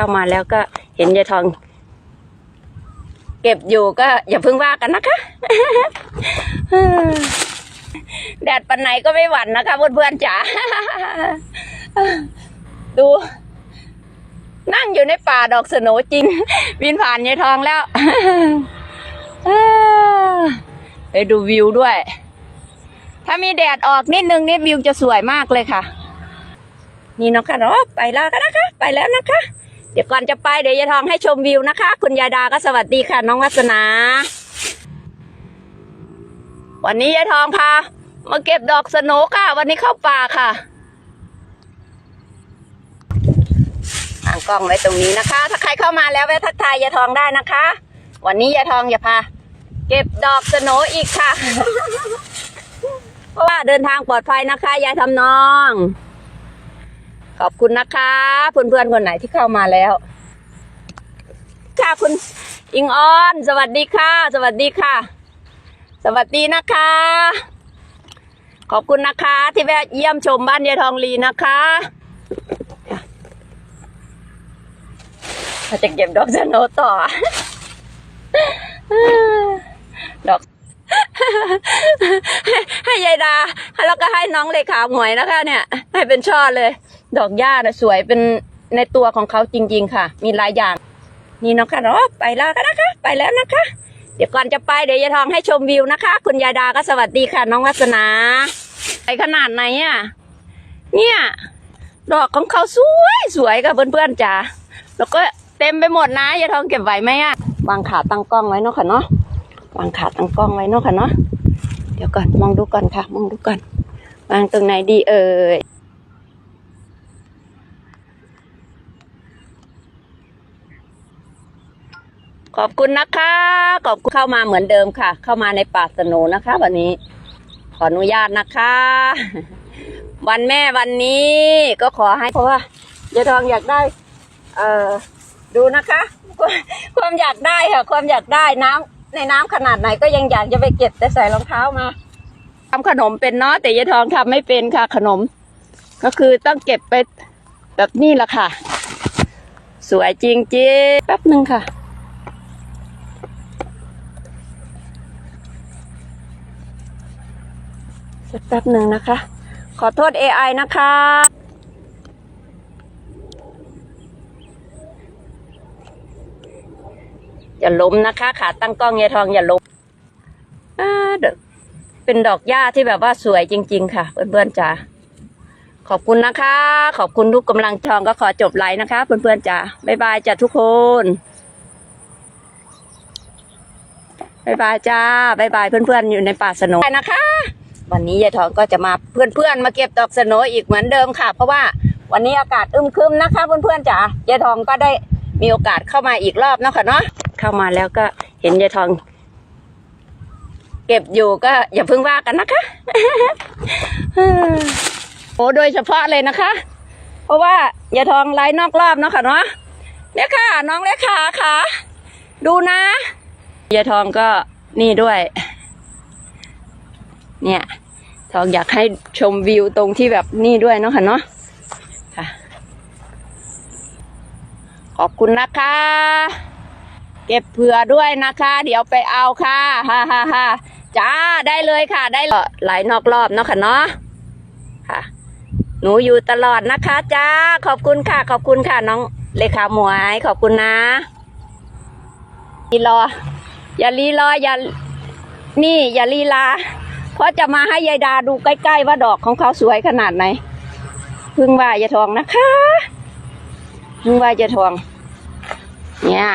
เข้ามาแล้วก็เห็นยายทอง เก็บอยู่ก็อย่าเพิ่งว่ากันนะคะแดดปันไหนก็ไม่หวั่นนะคะเพื่อนๆจ๋าดู นั่งอยู่ในป่าดอกสนจริงบินผ่านยายทองแล้วไปดูวิวด้วย ถ้ามีแดดออกนิดนึงนี่วิวจะสวยมากเลยค่ะ นี่เนาะค่ะเนาะไปแล้วกันนะคะ ไปแล้วนะคะ เดี๋ยวก่อนจะไปเดี๋ยวยายทองให้ชมวิวนะคะ คุณยายดาก็สวัสดีค่ะ น้องวัสนา วันนี้ยายทองพามาเก็บดอกสโนค่ะ วันนี้เข้าป่าค่ะตั้งกล้องไว้ตรงนี้นะคะ ถ้าใครเข้ามาแล้วแวะทักทายยายทองได้นะคะ วันนี้ยายทองอย่าพาเก็บดอกสโนอีกค่ะ เพราะว่าเดินทางปลอดภัยนะคะยายทำนอง ขอบคุณนะคะ เพื่อนๆคนไหนที่เข้ามาแล้ว ค่ะคุณอิงออน สวัสดีค่ะ สวัสดีค่ะ สวัสดีนะคะ ขอบคุณนะคะ ที่แวะเยี่ยมชมบ้านยายทองลีนะคะเราจะเก็บดอกสโนต่อ ดอกให้ยายดา แล้วก็ให้น้องเลขาหวยนะคะเนี่ย ให้เป็นช่อเลย ดอกหญ้าน่ะสวยเป็นในตัวของเขาจริง ๆ ค่ะ มีหลายอย่าง นี่เนาะค่ะเนาะไปแล้วกันนะคะ ไปแล้วนะคะ เดี๋ยวก่อนจะไปเดี๋ยวยายทองให้ชมวิวนะคะ คุณยายดาก็สวัสดีค่ะ น้องวัสนาไปขนาดไหนอะเนี่ย ดอกของเขาสวยสวยกับเพื่อนๆจ๋าแล้วก็เต็มไปหมดนะยายทองเก็บไหวไหมอะวางขาตั้งกล้องไว้เนาะค่ะเนาะวางขาตั้งกล้องไว้เนาะค่ะเนาะเดี๋ยวก่อนมองดูก่อนค่ะ มองดูก่อน วางตรงไหนดีเอ่ย ขอบคุณนะคะ ขอบคุณเข้ามาเหมือนเดิมค่ะ เข้ามาในป่าสโนนะคะ วันนี้ ขออนุญาตนะคะ วันแม่วันนี้ก็ขอให้เพราะว่ายายทองอยากได้ เอ่อดูนะคะ ความอยากได้ค่ะ ความอยากได้น้ำในน้ำขนาดไหนก็ยังอยากจะไปเก็บแต่ใส่รองเท้ามาทำขนมเป็นเนาะแต่ยายทองทำไม่เป็นค่ะ ขนม ก็คือต้องเก็บไปแบบนี้แหละค่ะ สวยจริงๆแป๊บหนึ่งค่ะ สัก แป๊บหนึ่งนะคะ ขอโทษ AI นะคะ อย่าล้มนะคะ ขาตั้งกล้องยายทองอย่าล้มเป็นดอกหญ้าที่แบบว่าสวยจริง ๆ ค่ะ เพื่อนๆจ๋าขอบคุณนะคะ ขอบคุณทุกกำลังทองก็ขอจบไลน์นะคะ เพื่อนๆจ๋าบ๊ายบายจ้ะทุกคนบ๊ายบายจ้าบ๊ายบายเพื่อนๆ อยู่ในป่าสโนนะคะ วันนี้ยายทองก็จะมาเพื่อนๆมาเก็บดอกสโนอีกเหมือนเดิมค่ะ เพราะว่าวันนี้อากาศอึมครึมนะคะเพื่อนๆจ๋ายายทองก็ได้มีโอกาสเข้ามาอีกรอบนะค่ะเนาะเข้ามาแล้วก็เห็นยายทอง เก็บอยู่ก็อย่าเพิ่งว่ากันนะคะโอ้โดยเฉพาะเลยนะคะ เพราะว่ายายทองไล่นอกรอบเนาะค่ะเนาะเนี่ยค่ะ น้องเล็กขาค่ะ ดูนะยายทองก็นี่ด้วย เนี่ยทองอยากให้ชมวิวตรงที่แบบนี่ด้วยเนาะค่ะเนาะค่ะ ขอบคุณนะคะ เก็บเผื่อด้วยนะคะ เดี๋ยวไปเอาค่ะฮ่าฮ่าฮ่าจ้าได้เลยค่ะ ได้เหลายนอกรอบเนาะค่ะเนาะค่ะ หนูอยู่ตลอดนะคะจ้าขอบคุณค่ะ ขอบคุณค่ะน้องเลขาหมวยขอบคุณนะรีรอ อย่ารีรออย่านี่อย่าลีลา ราะจะมาให้ยายดาดูใกล้ๆว่าดอกของเขาสวยขนาดไหน พึ่งว่ายายทองนะคะ พึ่งว่ายายทอง เนี่ย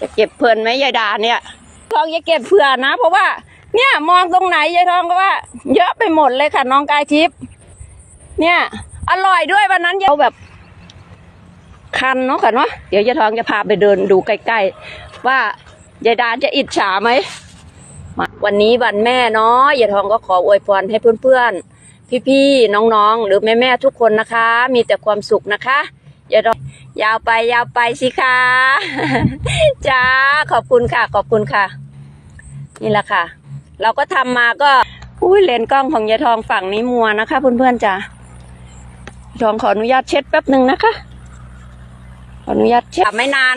จะเก็บเพลินไหมยายดาเนี่ยทองอย่าเก็บเผื่อนะ เพราะว่า เนี่ยมองตรงไหนยายทองก็ว่า เยอะไปหมดเลยค่ะน้องกายทิพย์เนี่ย อร่อยด้วยวันนั้นเอาแบบ คันเนาะค่ะเนาะเดี๋ยวยายทองจะพาไปเดินดูใกล้ๆว่ายายดาจะอิจฉาไหม วันนี้วันแม่เนาะยายทองก็ขออวยพรให้เพื่อนๆ พี่ๆ น้องๆ หรือแม่ๆ ทุกคนนะคะ มีแต่ความสุขนะคะยายทองยาวไปยาวไปสิคะจ้าขอบคุณค่ะ ขอบคุณค่ะ นี่แหละค่ะ เราก็ทำมาก็อุ้ยเลนกล้องของยายทองฝั่งนี้มัวนะคะ เพื่อนๆจ้าทองขออนุญาตเช็ดแป๊บหนึ่งนะคะขออนุญาตเช็ดไม่นาน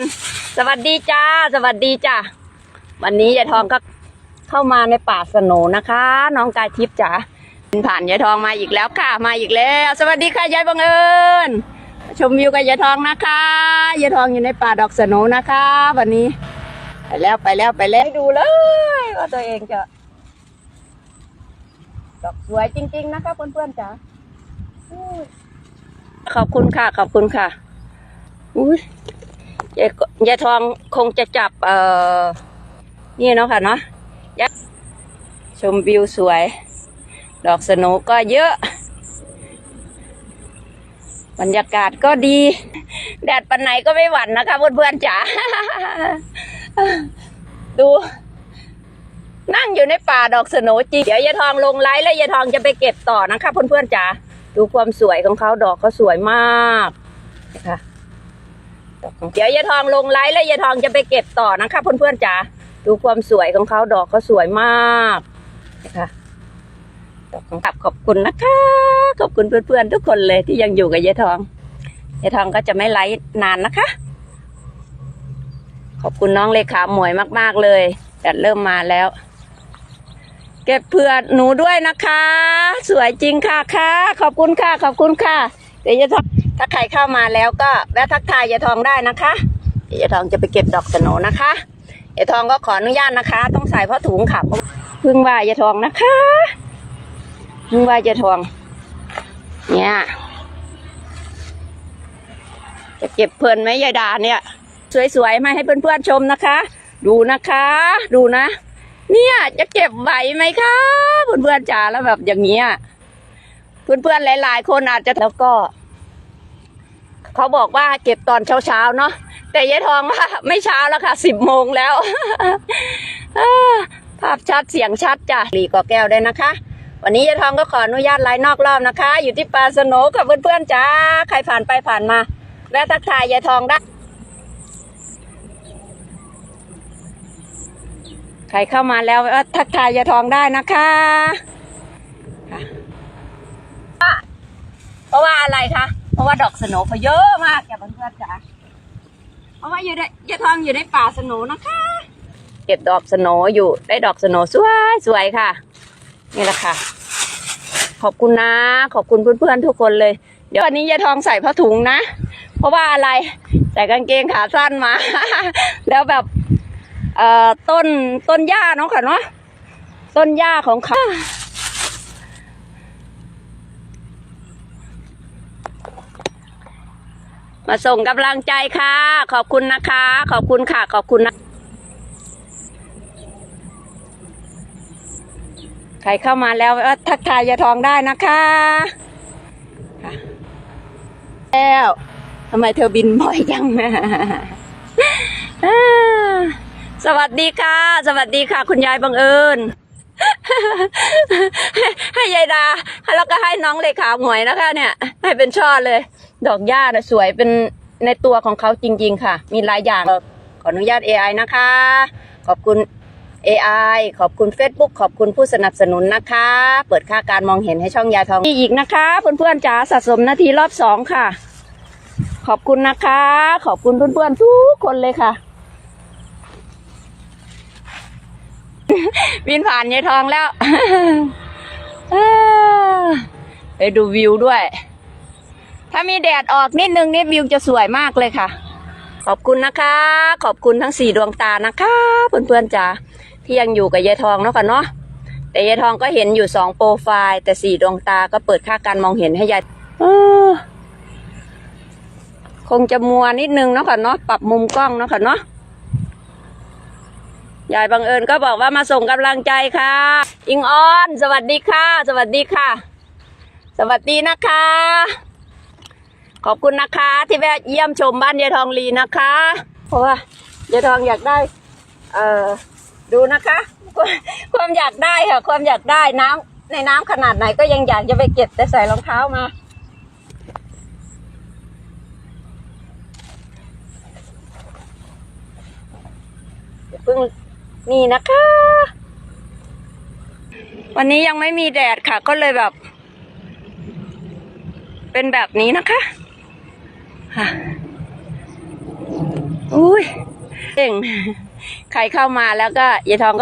สวัสดีจ้า สวัสดีจ้าวันนี้ยายทองก็ เข้ามาในป่าสนนะคะ น้องกายทิพย์จ๋าผ่านยายทองมาอีกแล้วค่ะ มาอีกแล้ว สวัสดีค่ะยายบังเอิญชมวิวกับยายทองนะคะยายทองอยู่ในป่าดอกสนนะคะ วันนี้ ไปแล้วไปแล้วไปแล้วให้ดูเลยว่าตัวเองจะดอกสวยจริง ๆ นะคะเพื่อนๆจ๋าขอบคุณค่ะ ขอบคุณค่ะอุ้ยยายยายทองคงจะจับ เอ่อนี่เนาะค่ะเนาะ ยะชมวิวสวย ดอกสโหนก็เยอะ บรรยากาศก็ดี แดดปันไหนก็ไม่หวั่นนะคะเพื่อนๆจ๋าดู นั่งอยู่ในป่าดอกสโหนจริงเดี๋ยวยายทองลงไลฟ์แล้วยายทองจะไปเก็บต่อนะคะเพื่อนๆจ๋าดูความสวยของเขาดอกเขาสวยมากนะคะดอกเดี๋ยวยายทองลงไลฟ์แล้วยายทองจะไปเก็บต่อนะคะเพื่อนๆจ๋า ดูความสวยของเขาดอกเขาสวยมากนะคะดอกของขับขอบคุณนะคะ ขอบคุณเพื่อนๆทุกคนเลยที่ยังอยู่กับยายทองยายทองก็จะไม่ไลฟ์นานนะคะ ขอบคุณน้องเลขาหมวยมากๆเลยแดดเริ่มมาแล้ว เก็บเผื่อหนูด้วยนะคะ สวยจริงค่ะค่ะ ขอบคุณค่ะขอบคุณค่ะ เดี๋ยวยายทองถ้าใครเข้ามาแล้วก็แวะทักทายยายทองได้นะคะยายทองจะไปเก็บดอกสโนนะคะ ยายทองก็ขออนุญาตนะคะ ต้องใส่ผ้าถุงค่ะพึ่งว่ายายทองนะคะพึ่งว่ายายทอง เนี่ยจะเก็บเพลินไหมยายดาเนี่ย สวยๆมาให้เพื่อนๆชมนะคะ ดูนะคะ ดูนะ เนี่ยจะเก็บไหวไหมคะเพื่อนๆจ๋าแล้วแบบอย่างเงี้ยเพื่อนๆหลาย ๆ คนอาจจะแล้วก็ เขาบอกว่าเก็บตอนเช้าๆเนาะ แต่ยายทองว่าไม่เช้าแล้วค่ะสิบโมงแล้วภาพชัดเสียงชัดจ้ะหลีกอแก้วด้วยนะคะ วันนี้ยายทองก็ขออนุญาตไลน์นอกรอบนะคะ อยู่ที่ปลาสโนกับเพื่อนๆจ้าใครผ่านไปผ่านมาแวะทักทายยายทองได้ใครเข้ามาแล้วก็ทักทายยายทองได้นะคะเพราะว่าอะไรคะเพราะว่าดอกสโนเขาเยอะมากจ้ะเพื่อนๆจ๋า เพราะว่าอยู่ในยายทองอยู่ในป่าสโหนนะคะ เก็บดอกสโหนอยู่ได้ดอกสโหนสวยสวยค่ะ นี่แหละค่ะ ขอบคุณนะ ขอบคุณเพื่อนๆทุกคนเลย เดี๋ยววันนี้ยายทองใส่ผ้าถุงนะ เพราะว่าอะไรใส่กางเกงขาสั้นมา แล้วแบบเอ่อต้นต้นหญ้าเนาะค่ะเนาะต้นหญ้าของเขา มาส่งกำลังใจค่ะ ขอบคุณนะคะ ขอบคุณค่ะ ขอบคุณนะ ใครเข้ามาแล้วทักทายยาทองได้นะคะแล้วทำไมเธอบินบ่อยจังอ่สวัสดีค่ะ สวัสดีค่ะ คุณยายบังเอิญให้ยายดาแล้วก็ให้น้องเลขาหวยนะคะเนี่ย ให้เป็นช่อเลย ดอกหญ้าน่ะสวยเป็นในตัวของเขาจริง ๆ ค่ะ มีหลายอย่างขออนุญาต AI นะคะ ขอบคุณ AI ขอบคุณ Facebook ขอบคุณผู้สนับสนุนนะคะ เปิดค่าการมองเห็นให้ช่องยายทองมีอีกนะคะ เพื่อนๆจ๋าสะสมนาทีรอบสองค่ะ ขอบคุณนะคะ ขอบคุณเพื่อนๆทุกคนเลยค่ะบินผ่านยายทองแล้วไปดูวิวด้วย ถ้ามีแดดออกนิดนึงนี่วิวจะสวยมากเลยค่ะ ขอบคุณนะคะ ขอบคุณทั้งสี่ดวงตานะคะเพื่อนๆจ๋าที่ยังอยู่กับยายทองเนาะค่ะเนาะแต่ยายทองก็เห็นอยู่สองโปรไฟล์ แต่สี่ดวงตาก็เปิดค่าการมองเห็นให้ยายคงจะมัวนิดนึงเนาะค่ะเนาะปรับมุมกล้องเนาะค่ะเนาะยายบังเอิญก็บอกว่ามาส่งกำลังใจค่ะ อิงออน สวัสดีค่ะ สวัสดีค่ะ สวัสดีนะคะ ขอบคุณนะคะ ที่แวะเยี่ยมชมบ้านยายทองลีนะคะ เพราะว่ายายทองอยากได้ เอ่อดูนะคะ ความอยากได้ค่ะ ความอยากได้น้ำในน้ำขนาดไหนก็ยังอยากจะไปเก็บแต่ใส่รองเท้ามาเพิ่งนี่นะคะ วันนี้ยังไม่มีแดดค่ะ ก็เลยแบบ เป็นแบบนี้นะคะ ค่ะ อุ้ยเก่ง ใครเข้ามาแล้วก็ยายทองก็